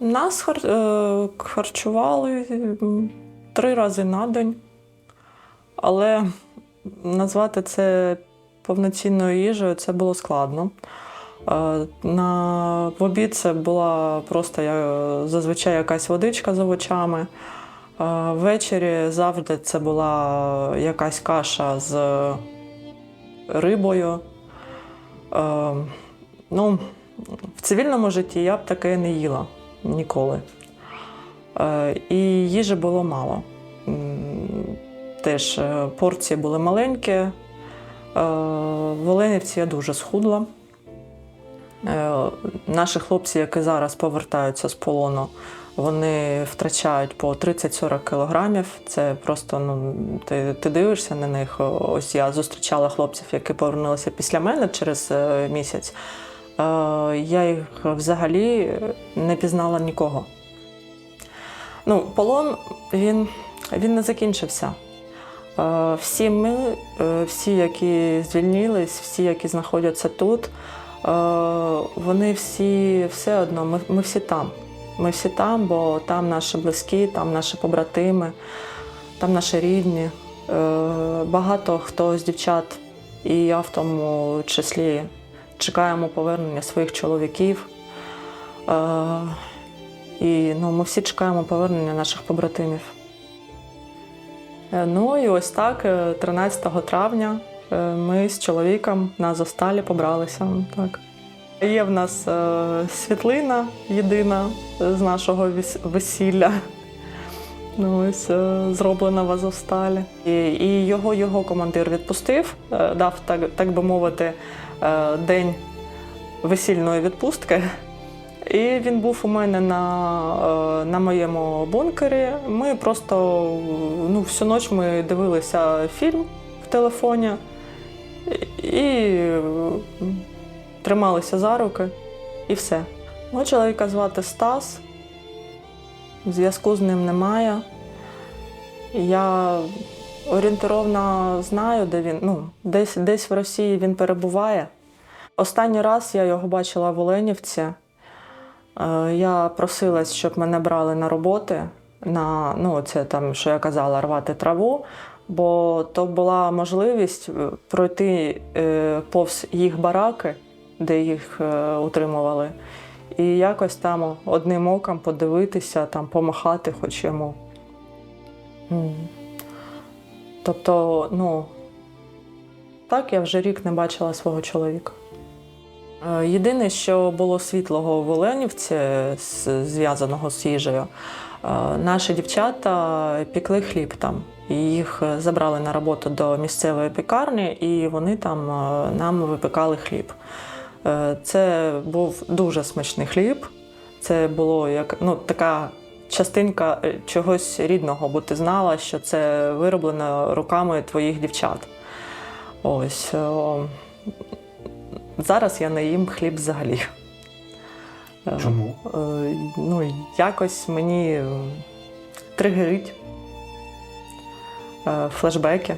Нас хар... е, харчували три рази на день, але назвати це повноцінною їжею це було складно. Е, На в обід це була просто зазвичай якась водичка з овочами. Е, Ввечері завжди це була якась каша з рибою. Ну, в цивільному житті я б таке не їла ніколи. Е, І їжі було мало. Теж е, порції були маленькі. Е, В Оленівці я дуже схудла. Наші хлопці, які зараз повертаються з полону, вони втрачають по 30-40 кілограмів. Це просто ну, ти, ти дивишся на них. Ось я зустрічала хлопців, які повернулися після мене через місяць. Е, Я їх взагалі не пізнала нікого. Ну, полон він, він не закінчився. Е, Всі ми, е, всі, які звільнились, всі, які знаходяться тут, е, вони всі все одно, ми, ми всі там. Ми всі там, бо там наші близькі, там наші побратими, там наші рідні. Е, Багато хто з дівчат, і я в тому числі, чекаємо повернення своїх чоловіків. Е, І ну, ми всі чекаємо повернення наших побратимів. Е, Ну і ось так, е, 13 травня е, ми з чоловіком на Зосталі побралися. Так. Є в нас світлина єдина з нашого весілля. Ну, ось е, зроблена в Азовсталі. І, і його, його командир відпустив, е, дав, так, так би мовити, е, день весільної відпустки. І він був у мене на, на моєму бункері. Ми просто ну, всю ніч ми дивилися фільм в телефоні і, трималися за руки, і все. Мого чоловіка звати Стас. Зв'язку з ним немає. Я орієнтировно знаю, де він. Ну, десь, десь в Росії він перебуває. Останній раз я його бачила в Оленівці. Е, Я просилась, щоб мене брали на роботи, на ну, це там, що я казала, рвати траву, бо то була можливість е, пройти е, повз їх бараки, де їх утримували, і якось там одним оком подивитися, там, помахати хоч йому. Тобто, ну, так я вже рік не бачила свого чоловіка. Е, Єдине, що було світлого в Оленівці, зв'язаного з їжею, е, наші дівчата пекли хліб там. Їх забрали на роботу до місцевої пекарні, і вони там е, нам випекали хліб. Е, Це був дуже смачний хліб. Це було як ну, така частинка е, чогось рідного, бо ти знала, що це вироблено руками твоїх дівчат. Ось. Зараз я не їм хліб взагалі. Е, Чому? е, Ну, якось мені е, тригерить е, флешбеки.